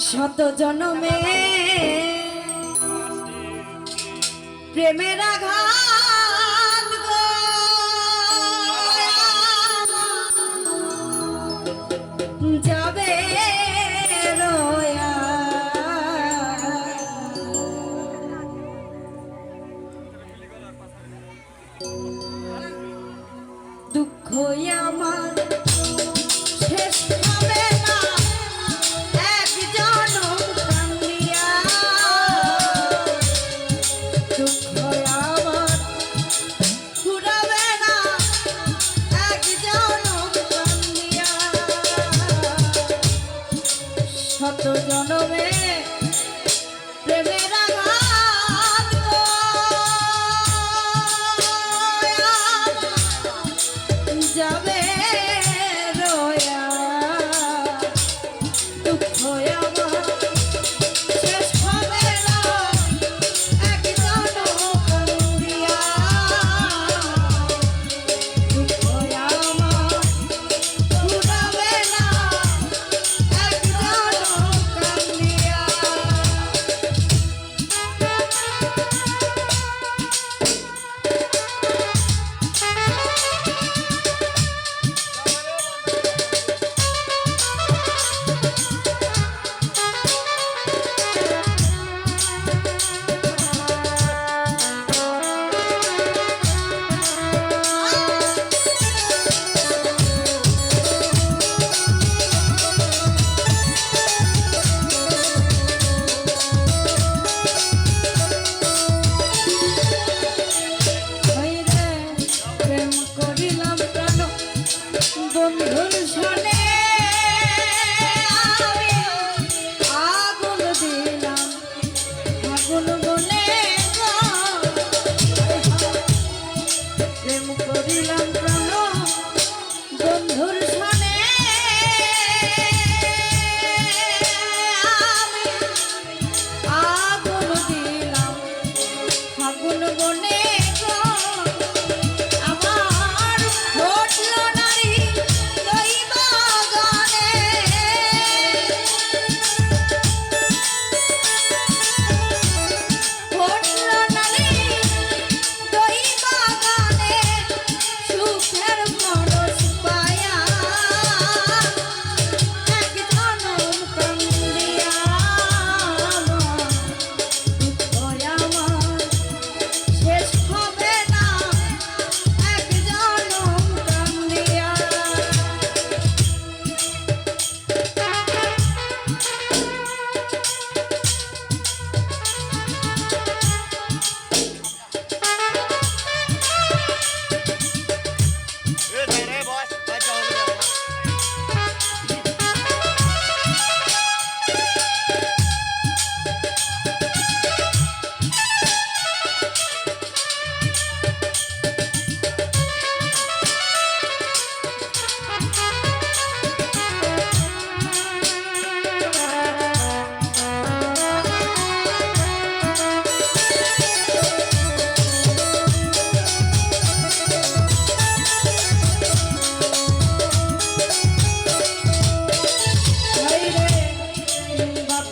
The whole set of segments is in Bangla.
শত জনমে প্রেমের আঘাত যাবে রয়া গত জনমে ফাগুন বনে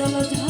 চলো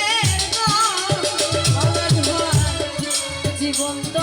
fondo.